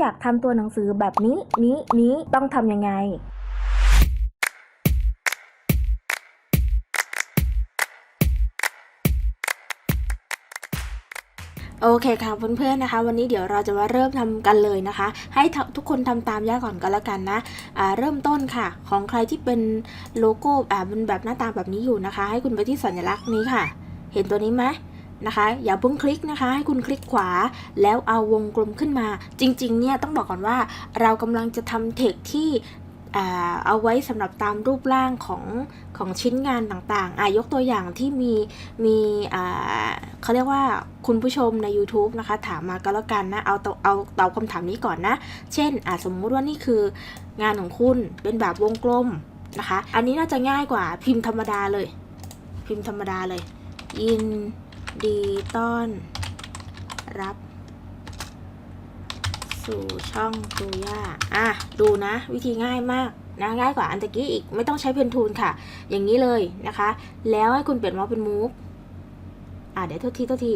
อยากทำตัวหนังสือแบบนี้ นี้ นี้ต้องทำยังไงโอเคค่ะเพื่อนๆนะคะ วันนี้เดี๋ยวเราจะมาเริ่มทำกันเลยนะคะ ให้ทุกคนทำตามย่าก่อนก็แล้วกันนะอ่าเริ่มต้นค่ะ ของใครที่เป็นโลโก้อ่าเป็นแบบหน้าตาแบบนี้อยู่นะคะ ให้คุณไปที่สัญลักษณ์นี้ค่ะ เห็นตัวนี้ไหม นะคะ อย่าเพิ่งคลิกนะคะ ให้คุณคลิกขวาแล้วเอาวงกลมขึ้นมา จริง ๆ เนี่ยต้องบอกก่อนว่าเรากำลังจะทำเทคที่เอาไว้สำหรับตามรูปร่างของของชิ้นงานต่างๆอายกตัวอย่างที่มีมีเขาเรียกว่าคุณผู้ชมใน YouTube นะคะ ถามมาก็แล้วกันนะ เอาตอบเอาตอบคำถามนี้ก่อนนะ เช่นสมมุติว่านี่คืองานของคุณเป็นแบบวงกลมนะคะ อันนี้น่าจะง่ายกว่าพิมพ์ธรรมดาเลย พิมพ์ธรรมดาเลยยิน ดีต้อน รับ สู่ช่องตูย่าอะ ดูนะ วิธีง่ายมากนะง่ายกว่าอันตะกี้อีกไม่ต้องใช้เพนทูลค่ะ อย่างนี้เลยนะคะ แล้วให้คุณเปลี่ยนมาส์เป็นมูฟอะเดี๋ยวโทษทีโทษที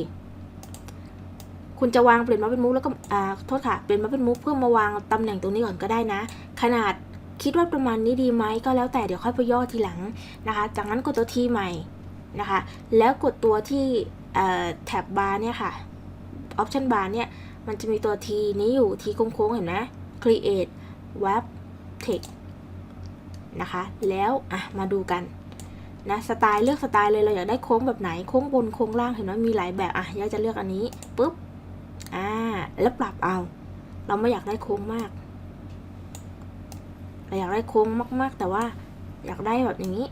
คุณจะวางเปลี่ยนมาส์เป็นมูฟแล้วก็อ่าโทษค่ะเปลี่ยนมาส์เป็นมูฟเพื่อมาวางตำแหน่งตรงนี้ก่อนก็ได้นะ ขนาดคิดว่าประมาณนี้ดีไหมก็แล้วแต่เดี๋ยวค่อยไปย่อทีหลังนะคะ จากนั้นกดตัวทีใหม่นะคะ แล้วกดตัวที่ แท็บบาร์เนี่ยค่ะออปชันบาร์เนี่ยมันจะมีตัว T นี้อยู่ T โค้งๆเห็นไหม create web text นะคะ แล้วอะมาดูกันนะสไตล์เลือกสไตล์เลยเราอยากได้โค้งแบบไหนโค้งบนโค้งล่างเห็นไหมมีหลายแบบอะยาจะเลือกอันนี้ปุ๊บอ่าแล้วปรับเอา เราไม่อยากได้โค้งมากเราอยากได้โค้งมาก ๆ แต่ว่าอยากได้แบบอย่างนี้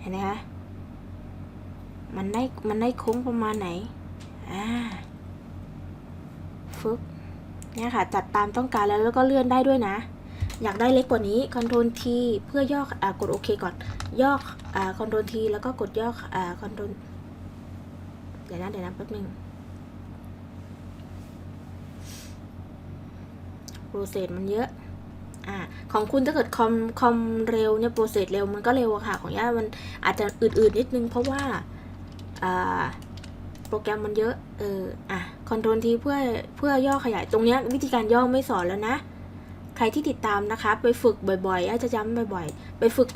เห็นไหมคะ มันได้มันได้โค้งประมาณไหน อ่า ฟึบเนี่ยค่ะ จัดตามต้องการแล้วแล้วก็เลื่อนได้ด้วยนะ อยากได้เล็กกว่านี้ Ctrl T เพื่อย่ออ่ากดโอเคก่อน ย่ออ่า Ctrl T แล้วก็กดย่ออ่า Ctrl เดี๋ยวนะเดี๋ยวนะแป๊บนึงโปรเซสมันเยอะอ่าของคุณถ้าเกิดคอมคอมเร็วเนี่ยโปรเซสเร็วมันก็เร็วอะค่ะ ของย่ามันอาจจะอืดๆนิดนึงเพราะว่า โปรแกรมมันเยอะ เออ อะคอนโทรลทีเพื่อเพื่อย่อขยาย ตรงเนี้ยวิธีการย่อไม่สอนแล้วนะ ใครที่ติดตามนะคะ ไปฝึกบ่อยๆอาจจะย้ำบ่อยๆ ไปฝึก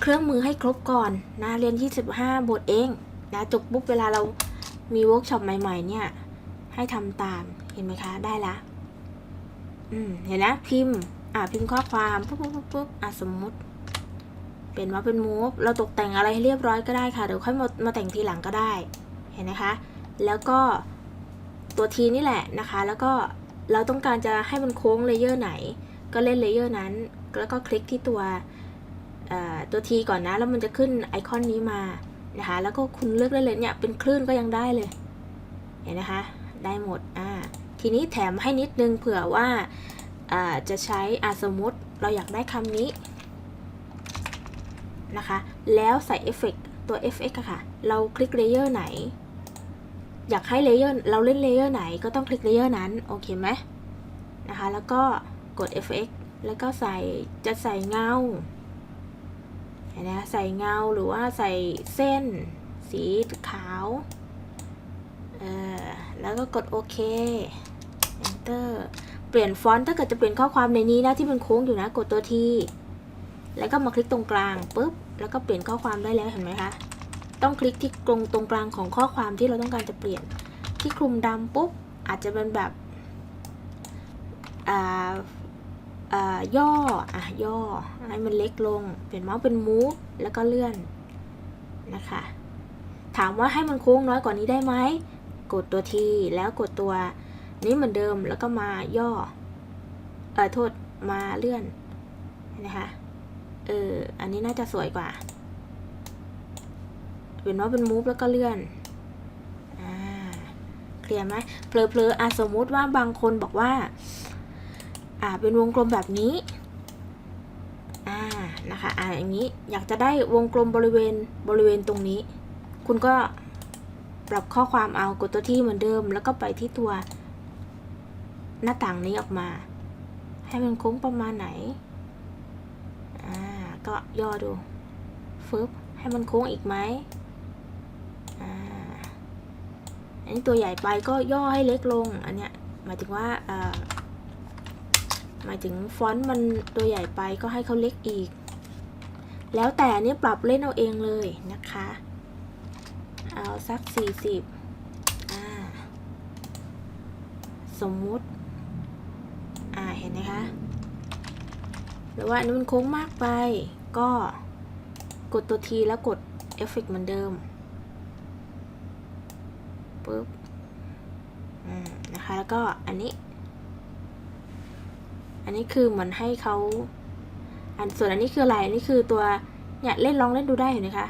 เครื่องมือให้ครบก่อนนะ เรียน 25 บทเองนะจบปุ๊บเวลาเรามีเวิร์กช็อปใหม่ ๆ เนี่ย ให้ทำตาม เห็นไหมคะ ได้ละ อืม เห็นนะ พิมพ์ อะพิมพ์ข้อความ ปุ๊บปุ๊บปุ๊บอะสมมุติ เป็นว่าเป็นมูฟเราตกแต่งอะไรให้เรียบร้อยก็ได้ค่ะเดี๋ยวค่อยมามาแต่งทีหลังก็ได้เห็นนะคะ แล้วก็ตัวทีนี่แหละนะคะ แล้วก็เราต้องการจะให้มันโค้งเลเยอร์ไหน ก็เล่นเลเยอร์นั้น แล้วก็คลิกที่ตัวตัวทีก่อนนะ แล้วมันจะขึ้นไอคอนนี้มานะคะ แล้วก็คุณเลือกได้เลยเนี่ยเป็นคลื่นก็ยังได้เลย เห็นนะคะ ได้หมดอ่าทีนี้แถมให้นิดนึงเผื่อว่าอ่าจะใช้อาสมมติเราอยากได้คำนี้ นะคะ แล้วใส่เอฟเฟกตัว FX อะค่ะ เราคลิกเลเยอร์ไหน อยากให้เลเยอร์เราเล่นเลเยอร์ไหนก็ต้องคลิกเลเยอร์นั้น โอเคไหมนะคะ แล้วก็กด FX แล้วก็ใส่จะใส่เงาเห็นไหมใส่เงาหรือว่าใส่เส้น สีขาวเออแล้วก็กดโอเค enter เปลี่ยนฟอนต์ถ้าเกิดจะเปลี่ยนข้อความในนี้นะที่มันโค้งอยู่นะ กดตัวที แล้วก็มาคลิกตรงกลางปุ๊บ แล้วก็เปลี่ยนข้อความได้แล้วเห็นไหมคะ ต้องคลิกที่ตรงตรงกลางของข้อความที่เราต้องการจะเปลี่ยน ที่คลุมดำปุ๊บ อาจจะเป็นแบบอ่าอ่าย่ออะย่อให้มันเล็กลง เปลี่ยนเมาส์เป็น move แล้วก็เลื่อนนะคะ ถามว่าให้มันโค้งน้อยกว่านี้ได้ไหม กดตัวทีแล้วกดตัวนี้เหมือนเดิมแล้วก็มาย่อ เออโทษมาเลื่อนนะคะ เออ อันนี้น่าจะสวยกว่า เป็นว่าเป็นมูฟแล้วก็เลื่อนอ่าเคลียร์ไหมเพลอเพลอๆอะสมมุติว่าบางคนบอกว่า อ่า เป็นวงกลมแบบนี้ อ่า นะคะ อ่าอย่างนี้ อยากจะได้วงกลมบริเวณบริเวณตรงนี้ คุณก็ปรับข้อความเอากดตัวที่เหมือนเดิม แล้วก็ไปที่ตัวหน้าต่างนี้ออกมา ให้มันโค้งประมาณไหน ก็ย่อดูฟึบให้มันโค้งอีกไหมอันนี้ตัวใหญ่ไปก็ย่อให้เล็กลง อันเนี้ยหมายถึงว่าอ่อหมายถึงฟอนต์มันตัวใหญ่ไปก็ให้เขาเล็กอีก แล้วแต่นี่ปรับเล่นเอาเองเลยนะคะ เอาสัก 40อ่าสมมุติ อ่า เห็นไหมคะ หรือว่าอันนี้มันโค้งมากไป ก็กดตัวทีแล้วกดเอฟเฟกต์เหมือนเดิมปุ๊บนะคะแล้วก็อันนี้ อันนี้คือเหมือนให้เขาอันส่วนอันนี้คืออะไรอันนี้คือตัวเนี่ยเล่นลองเล่นดูได้เห็นไหมคะ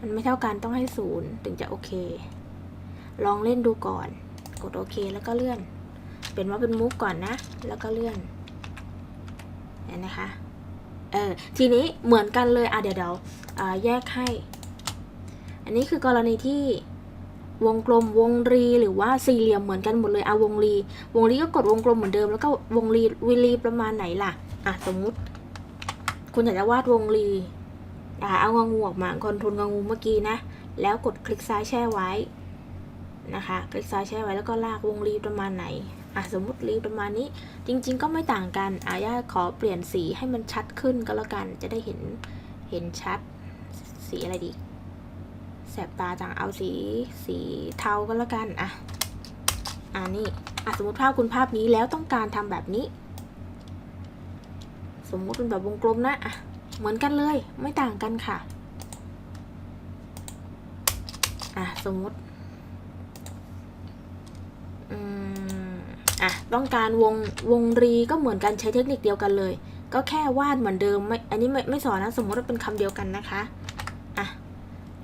มันไม่เท่ากันต้องให้ศูนย์ถึงจะโอเค ลองเล่นดูก่อน กดโอเคแล้วก็เลื่อน เป็นว่าเป็นมุกก่อนนะ แล้วก็เลื่อน นะคะเออทีนี้เหมือนกันเลยอะเดี๋ยวเดี๋ยวแยกให้ อันนี้คือกรณีที่วงกลมวงรีหรือว่าสี่เหลี่ยมเหมือนกันหมดเลยเอาวงรี วงรีก็กดวงกลมเหมือนเดิมแล้วก็วงรีวิรีประมาณไหนล่ะอะสมมุติ คุณอยากจะวาดวงรีอ่าเอางองูออกมาคอนโทรลงองูเมื่อกี้นะแล้วกดคลิกซ้ายแช่ไว้นะคะ คลิกซ้ายแช่ไว้แล้วก็ลากวงรีประมาณไหน อะสมมติรีประมาณนี้ จริง ๆ ก็ไม่ต่างกันอาย่าขอเปลี่ยนสีให้มันชัดขึ้นก็แล้วกัน จะได้เห็นเห็นชัด สีอะไรดี แสบตาจังเอาสีสีเทาก็แล้วกันอะอ่านี่อะสมมติภาพคุณภาพนี้แล้วต้องการทำแบบนี้ สมมุติเป็นแบบวงกลมนะอะเหมือนกันเลยไม่ต่างกันค่ะอะสมมติอืม อะต้องการวงวงรีก็เหมือนกันใช้เทคนิคเดียวกันเลย ก็แค่วาดเหมือนเดิมไม่อันนี้ไม่ไม่สอนนะสมมติว่าเป็นคำเดียวกันนะคะอะ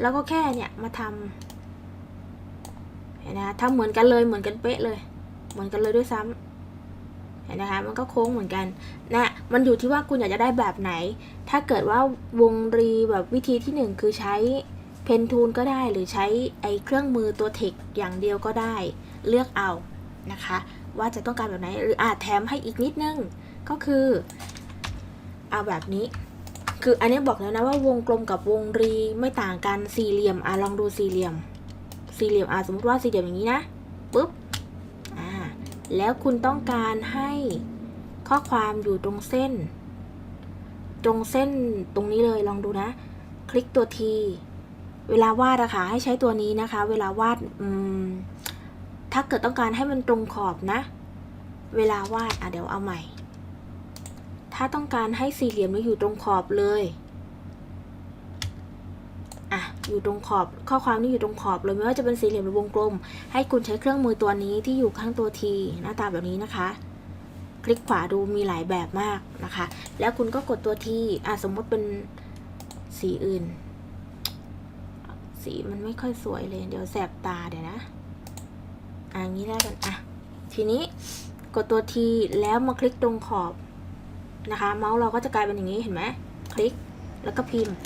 แล้วก็แค่เนี่ยมาทำเห็นนะคะทำเหมือนกันเลยเหมือนกันเป๊ะเลย เหมือนกันเลยด้วยซ้ำเห็นนะคะมันก็โค้งเหมือนกันนะมันอยู่ที่ว่าคุณอยากจะได้แบบไหน ถ้าเกิดว่าวงรีแบบวิธีที่หนึ่งคือใช้เพนทูลก็ได้หรือใช้ไอเครื่องมือตัวเทคอย่างเดียวก็ได้เลือกเอานะคะ ว่าจะต้องการแบบไหน หรืออาจแถมให้อีกนิดนึง ก็คือเอาแบบนี้ คืออันนี้บอกแล้วนะว่าวงกลมกับวงรีไม่ต่างกันสี่เหลี่ยมอะลองดูสี่เหลี่ยม สี่เหลี่ยมอะสมมติว่าสี่เหลี่ยมอย่างนี้นะปุ๊บอ่าแล้วคุณต้องการให้ข้อความอยู่ตรงเส้น ตรงเส้นตรงนี้เลยลองดูนะ คลิกตัวทีเวลาวาดอะค่ะให้ใช้ตัวนี้นะคะ เวลาวาดอืม ถ้าเกิดต้องการให้มันตรงขอบนะ เวลาวาดอะเดี๋ยวเอาใหม่ ถ้าต้องการให้สี่เหลี่ยมนี้อยู่ตรงขอบเลยอะอยู่ตรงขอบข้อความนี้อยู่ตรงขอบเลยไม่ว่าจะเป็นสี่เหลี่ยมหรือวงกลม ให้คุณใช้เครื่องมือตัวนี้ที่อยู่ข้างตัวทีหน้าตาแบบนี้นะคะ คลิกขวาดูมีหลายแบบมากนะคะ แล้วคุณก็กดตัวทีอะสมมติเป็นสีอื่น สีมันไม่ค่อยสวยเลย เดี๋ยวแสบตาเดี๋ยวนะ อะอย่างนี้ได้วกันอะทีนี้กดตัวทีแล้วมาคลิกตรงขอบนะคะ เมาส์เราก็จะกลายเป็นอย่างนี้เห็นไหมคลิกแล้วก็พิมพ์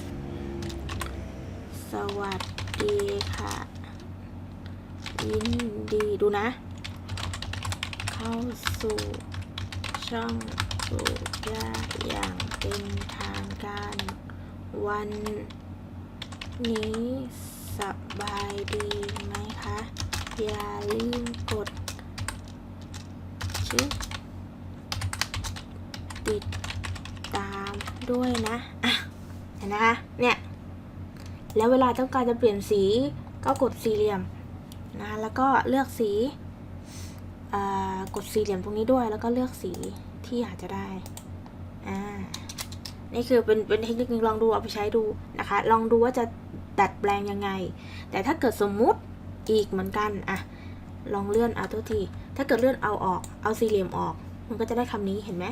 สวัสดีค่ะ ยินดีดูนะ เข้าสู่ช่องสูยาอย่างเป็นทางการ วันนี้สบายดีไหมคะ อย่าลืมกดชื่อติดตามด้วยนะอะเห็นนะคะเนี่ยแล้วเวลาต้องการจะเปลี่ยนสีก็กดสี่เหลี่ยมนะแล้วก็เลือกสีกดสี่เหลี่ยมตรงนี้ด้วย แล้วก็เลือกสีที่อยากจะได้อ่านี่คือเป็นเป็นเทคนิคนึงลองดูเอาไปใช้ดูนะคะ ลองดูว่าจะดัดแปลงยังไง แต่ถ้าเกิดสมมุติ อีกเหมือนกันอะลองเลื่อนเอาตัวที ถ้าเกิดเลื่อนเอาออก เอาสี่เหลี่ยมออก มันก็จะได้คำนี้เห็นไหม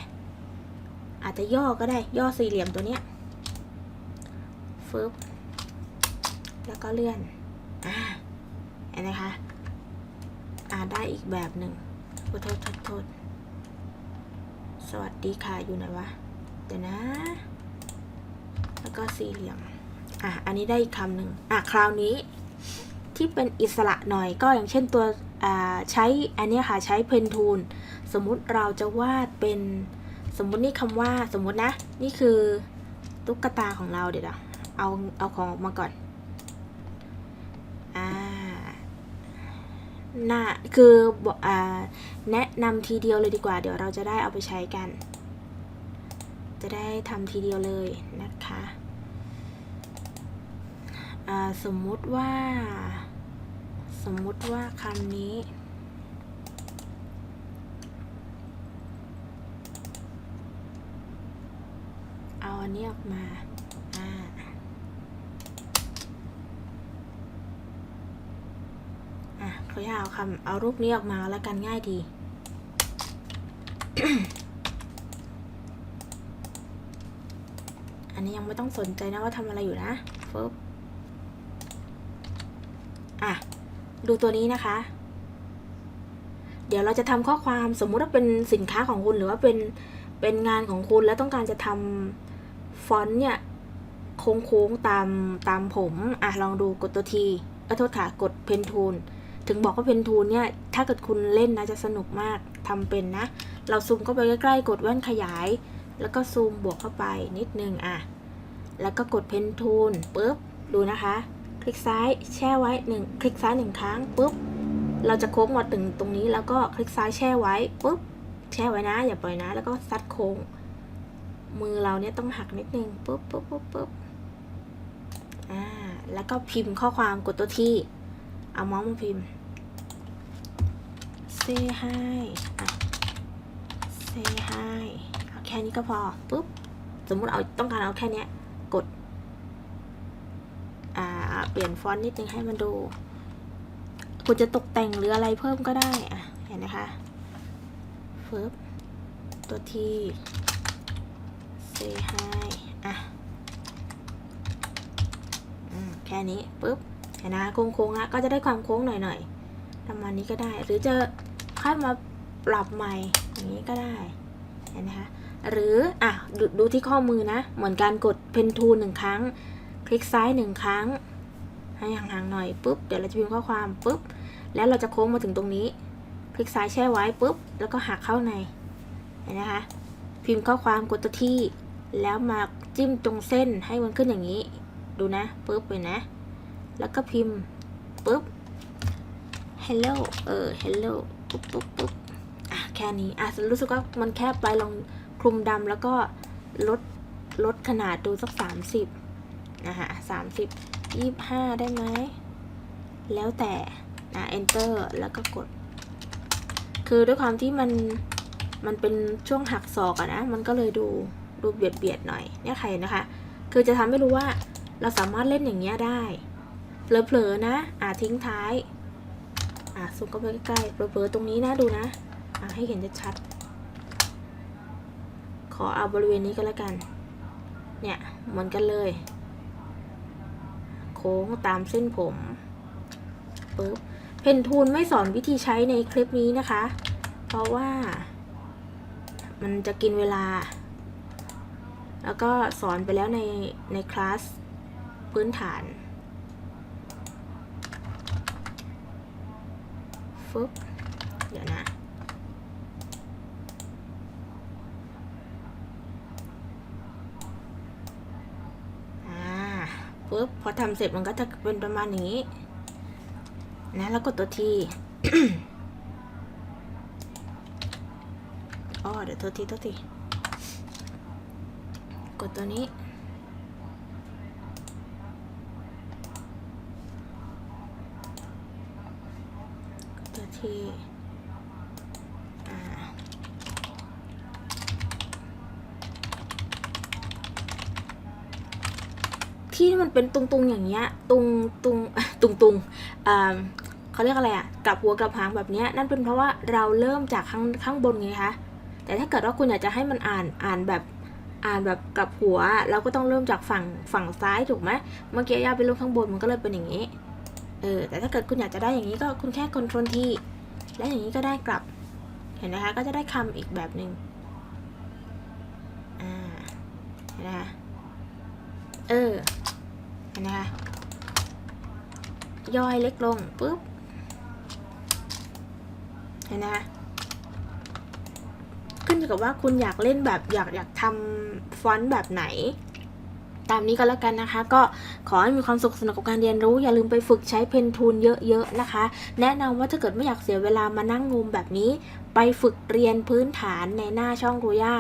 อาจจะย่อก็ได้ ย่อสี่เหลี่ยมตัวเนี้ยฟึบแล้วก็เลื่อน อ่าเห็นไหมคะ อ่าได้อีกแบบหนึ่งขอโทษโทษโทษ สวัสดีค่ะอยู่ไหนวะ เดี๋ยวนะ แล้วก็สี่เหลี่ยม อะ อันนี้ได้อีกคำหนึ่งอะ คราวนี้ ที่เป็นอิสระหน่อยก็อย่างเช่นตัวใช้อันนี้ค่ะ ใช้เพนทูลสมมุติเราจะวาดเป็นสมมุตินี่คำว่าสมมุตินะ นี่คือตุ๊กตาของเราเดี๋ยวนะเอาเอาของออกมาก่อนอ่าหน้าคือบอกอ่าแนะนำทีเดียวเลยดีกว่า เดี๋ยวเราจะได้เอาไปใช้กัน จะได้ทำทีเดียวเลยนะคะสมมุติว่า สมมุติว่าคำนี้ เอาอันนี้ออกมาอ่าอะเขาอยากเอาคำเอารูปนี้ออกมาแล้วกันง่ายดีอันนี้ยังไม่ต้องสนใจนะว่าทำอะไรอยู่นะฟึบอะ ดูตัวนี้นะคะ เดี๋ยวเราจะทำข้อความสมมุติว่าเป็นสินค้าของคุณหรือว่าเป็นเป็นงานของคุณแล้วต้องการจะทำฟอนต์เนี่ยโค้งๆตามตามผมอะลองดูกดตัวทีเออโทษค่ะกดเพนทูลถึงบอกว่าเพนทูลเนี่ยถ้าเกิดคุณเล่นนะจะสนุกมากทำเป็นนะ เราซูมเข้าไปใกล้ๆ กดแว่นขยาย แล้วก็ซูมบวกเข้าไปนิดนึงอะแล้วก็กดเพนทูลปุ๊บดูนะคะ คลิกซ้ายแช่ไว้หนึ่งคลิกซ้ายหนึ่งครั้งปุ๊บ เราจะโค้งมาถึงตรงนี้แล้วก็คลิกซ้ายแช่ไว้ปุ๊บ แช่ไว้นะ อย่าปล่อยนะ แล้วก็ซัดโค้ง มือเราเนี่ยต้องหักนิดนึงปุ๊บปุ๊บปุ๊บปุ๊บอ่า แล้วก็พิมพ์ข้อความกดตัวที่ เอาเมาส์มาพิมพ์ say hi อะ say hi เอาแค่นี้ก็พอปุ๊บ สมมุติเอาต้องการเอาแค่นี้กด เปลี่ยนฟอนต์นิดนึงให้มันดูคุณจะตกแต่งหรืออะไรเพิ่มก็ได้อะเห็นนะคะเฟึบตัวที่ say hi อะอืมแค่นี้ปุ๊บเห็นนะโค้งๆนะก็จะได้ความโค้งหน่อยๆประมาณนี้ก็ได้ หรือจะค่อยมาปรับใหม่อย่างนี้ก็ได้เห็นไหมคะหรืออะดดูที่ข้อมือนะ เหมือนการกดเพนทูลหนึ่งครั้ง คลิกซ้ายหนึ่งครั้ง ให้ห่างๆหน่อยปุ๊บเดี๋ยวเราจะพิมพ์ข้อความปุ๊บแล้วเราจะโค้งมาถึงตรงนี้ คลิกซ้ายแช่ไว้ปุ๊บแล้วก็หักเข้าในเห็นนะคะ พิมพ์ข้อความกดตัวที่ แล้วมาจิ้มตรงเส้นให้มันขึ้นอย่างนี้ ดูนะปุ๊บเลยนะ แล้วก็พิมพ์ปุ๊บ hello เออ hello ปุ๊บปุ๊บปุ๊บอะแค่นี้อะรู้สึกว่ามันแคบไปลองคลุมดำแล้วก็ลดลดขนาดดูสัก 30นะคะ30 ยี่สิบห้าได้ไหม แล้วแต่อะ enter แล้วก็กด คือด้วยความที่มัน มันเป็นช่วงหักศอกอะนะ มันก็เลยดูดูเบียดเบียดหน่อย เนี่ยใครนะคะ คือจะทำให้รู้ว่าเราสามารถเล่นอย่างเงี้ยได้เผลอๆนะ อะทิ้งท้าย อะซูมก็ไปใกล้ๆเผลอๆตรงนี้นะดูนะ อะให้เห็นชัดขอเอาบริเวณนี้ก็แล้วกัน เนี่ยเหมือนกันเลย ค้งตามเส้นผมปุ๊บเพนทูลไม่สอนวิธีใช้ในคลิปนี้นะคะ เพราะว่า มันจะกินเวลา แล้วก็สอนไปแล้วในในคลาสพื้นฐานฟึบเดี๋ยวนะ อ่า ปึ๊บพอทำเสร็จมันก็จะเป็นประมาณนี้ นะแล้วกดตัวทีอ๋อเดี๋ยวตัวทีตัวทีกดตัวนี้ ตัวที่อ่า ที่มันเป็นตุงๆอย่างเงี้ยตุงตุงตุงตุงอ่าเขาเรียกอะไรอะกลับหัวกลับหางแบบเนี้ยนั่นเป็นเพราะว่าเราเริ่มจากข้างข้างบนไงคะแต่ถ้าเกิดว่าคุณอยากจะให้มันอ่านอ่านแบบอ่านแบบกลับหัวเราก็ต้องเริ่มจากฝั่งฝั่งซ้ายถูกไหมเมื่อกี้ย่าไปเริ่มข้างบนมันก็เลยเป็นอย่างนี้เออแต่ถ้าเกิดคุณอยากจะได้อย่างนี้ก็คุณแค่คอนโทรลที่และอย่างนี้ก็ได้กลับ เห็นนะคะก็จะได้คำอีกแบบหนึ่งอ่าเห็นนะคะเออ เห็นนะคะย่อยเล็กลงปุ๊บเห็นนะคะขึ้นอยู่กับว่าคุณอยากเล่นแบบอยากอยากทำฟอนต์แบบไหน ตามนี้ก็แล้วกันนะคะ ก็ขอให้มีความสุขสนุกกับการเรียนรู้ อย่าลืมไปฝึกใช้เพนทูนเยอะๆนะคะ แนะนำว่าถ้าเกิดไม่อยากเสียเวลามานั่งงมแบบนี้ ไปฝึกเรียนพื้นฐานในหน้าช่องรูย่า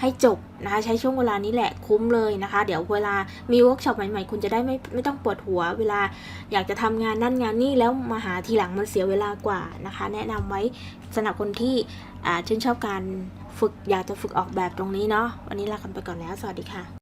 ให้จบนะคะใช้ช่วงเวลานี้แหละคุ้มเลยนะคะ เดี๋ยวเวลามีเวิร์กช็อปใหม่ๆ คุณจะได้ไม่ไม่ต้องปวดหัว เวลาอยากจะทำงานนั่นงานนี่แล้วมาหาทีหลังมันเสียเวลากว่านะคะ แนะนำไว้สำหรับคนที่อ่าชื่นชอบการฝึกอยากจะฝึกออกแบบตรงนี้เนาะวันนี้ลากันไปก่อนแล้ว สวัสดีค่ะ